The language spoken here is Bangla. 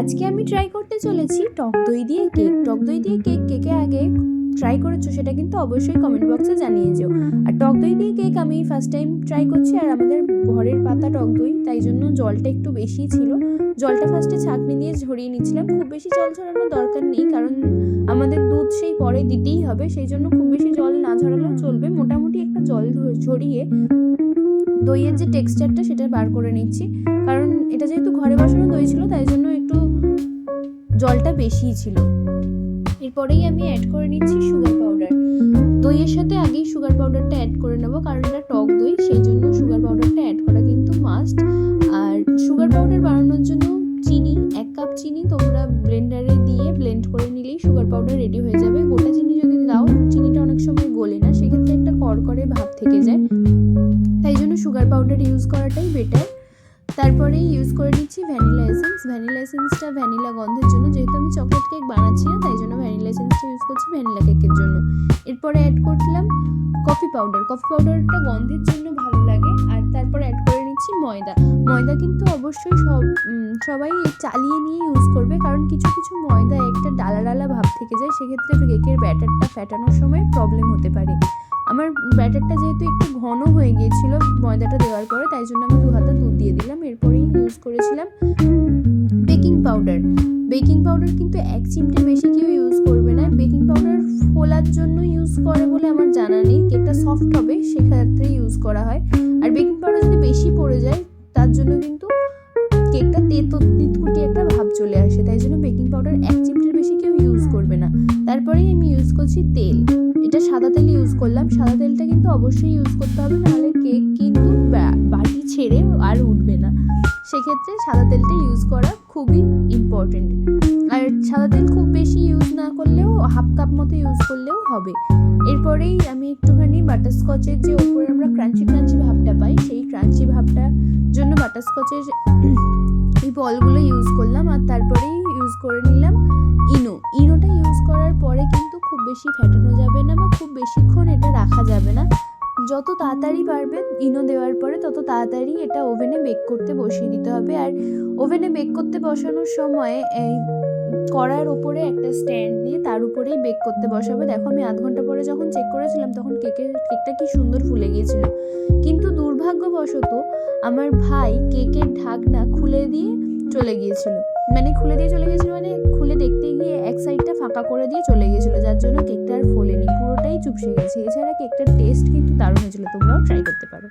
আজকে আমি ট্রাই করতে চলেছি টক দই দিয়ে কেক টক দই দিয়ে কেক কেকে আগে ট্রাই করেছ সেটা কিন্তু অবশ্যই কমেন্ট বক্সে জানিয়ে যেও। আর টক দই দিয়ে কেক আমি ফার্স্ট টাইম ট্রাই করছি আর আমাদের ঘরের পাতা টক দই, তাই জন্য জলটা একটু বেশি ছিল। জলটা ফার্স্টে ছাঁকনি দিয়ে ঝরিয়ে নিচ্ছিলাম খুব বেশি জল ঝরানোর দরকার নেই, কারণ আমাদের দুধ সেই পরে দিতেই হবে, সেই জন্য খুব বেশি জল না ঝরালেও চলবে। মোটামুটি একটা জল ঝরিয়ে দইয়ের যে টেক্সচারটা সেটা বার করে নিচ্ছি। কারণ এটা যেহেতু ঘরে বসানো দই ছিল, তাই জন্য একটু জলটা বেশিই ছিল। এরপরেই আমি অ্যাড করে নিচ্ছি সুগার পাউডার দইয়ের সাথে আগেই সুগার পাউডারটা অ্যাড করে নেব, কারণ এটা টক দই, সেই জন্য সুগার পাউডারটা অ্যাড করা কিন্তু মাস্ট আর সুগার পাউডার বানানোর জন্য চিনি, এক কাপ চিনি তোমরা ব্লেন্ডারে দিয়ে ব্লেন্ড করে নিলেই সুগার পাউডার রেডি হয়ে যাবে। গোটা চিনি যদি দাও, চিনিটা অনেক সময় গলে না, সেক্ষেত্রে একটা করকরে ভাব থেকে যায়। তাই জন্য সুগার পাউডার ইউজ করাটাই বেটার তারপরে ইউজ করে নিচ্ছি ভ্যানিলা এসেন্স ভ্যানিলা এসেন্সটা ভ্যানিলা গন্ধের জন্য, যেহেতু আমি চকলেট কেক বানাচ্ছি না, তাই জন্য ভ্যানিলা এসেন্সটা ইউজ করছি ভ্যানিলা কেকের জন্য। এরপরে অ্যাড করলাম কফি পাউডার কফি পাউডারটা গন্ধের জন্য ভালো লাগে। আর তারপর অ্যাড করে নিচ্ছি ময়দা। ময়দা কিন্তু অবশ্যই সব সবাই চালিয়ে নিয়ে ইউজ করবে, কারণ কিছু কিছু ময়দা একটা ডালা ডালা ভাব থেকে যায়। সেক্ষেত্রে কেকের ব্যাটারটা ফ্যাটানোর সময় প্রবলেম হতে পারে। আমার ব্যাটারটা যেহেতু একটু ঘন হয়ে গিয়েছিল ময়দাটা দেওয়ার পরে, তাই জন্য আমি দু হাতা দুধ দিয়ে দিলাম। এরপরেই ইউজ করেছিলাম বেকিং পাউডার বেকিং পাউডার কিন্তু এক চিমটে বেশি কেউ ইউজ করবে না। বেকিং পাউডার ফোলার জন্য ইউজ করে বলে আমার জানা নেই। কেকটা সফট হবে, সেক্ষেত্রে ইউজ করা হয়। আর বেকিং পাউডার যদি বেশি পড়ে যায়, তার জন্য কিন্তু কেকটা তেতো, তিতকুটি একটা ভাব চলে আসে। তাই জন্য বেকিং পাউডার এক চিমটের বেশি কেউ ইউজ করবে না। তারপরেই আমি ইউজ করছি তেল। কিন্তু অবশ্যই ইউজ করতে হবে, নাহলে কেক কিন্তু বাটি ছেড়ে আর উঠবে না। সেক্ষেত্রে সাদা তেলটা ইউজ করা খুবই ইম্পর্টেন্ট আর সাদা তেল খুব বেশি ইউজ না করলেও হাফ কাপ মতো ইউজ করলেও হবে। এরপরেই আমি একটুখানি বাটারস্কচের যে ওপরে আমরা ক্রাঞ্চি ক্রাঞ্চি ভাবটা পাই, সেই ক্রাঞ্চি ভাবটার জন্য বাটারস্কচের এই বলগুলো ইউজ করলাম আর তারপরেই ইউজ করে নিলাম ইনো। ইনোটা ইউজ করার পরে কিন্তু খুব বেশি ফেটানো যাবে না বা খুব বেশিক্ষণ এটা রাখা যাবে না। যত তাড়াতাড়ি পারবেন ইনো দেওয়ার পরে তত তাড়াতাড়ি এটা ওভেনে বেক করতে বসিয়ে দিতে হবে। আর ওভেনে বেক করতে বসানোর সময় এই কড়ার ওপরে একটা স্ট্যান্ড দিয়ে তার উপরেই বেক করতে বসাবে। দেখো, আমি আধ ঘণ্টা পরে যখন চেক করেছিলাম, তখন কেকের কেকটা কি সুন্দর ফুলে গিয়েছিল। কিন্তু দুর্ভাগ্যবশত, আমার ভাই কেকের ঢাকনা খুলে দিয়ে চলে গিয়েছিল। মানে খুলে দিয়ে চলে গেছিল মানে খুলে দেখতে গিয়ে এক সাইডটা ফাঁকা করে দিয়ে চলে গেছিল, যার জন্য কেকটা আর ফোলেনি, পুরোটাই চুপসে গেছে। এছাড়া কেকটার টেস্ট কিন্তু দারুণ হয়েছিল, তোমরাও ট্রাই করতে পারো।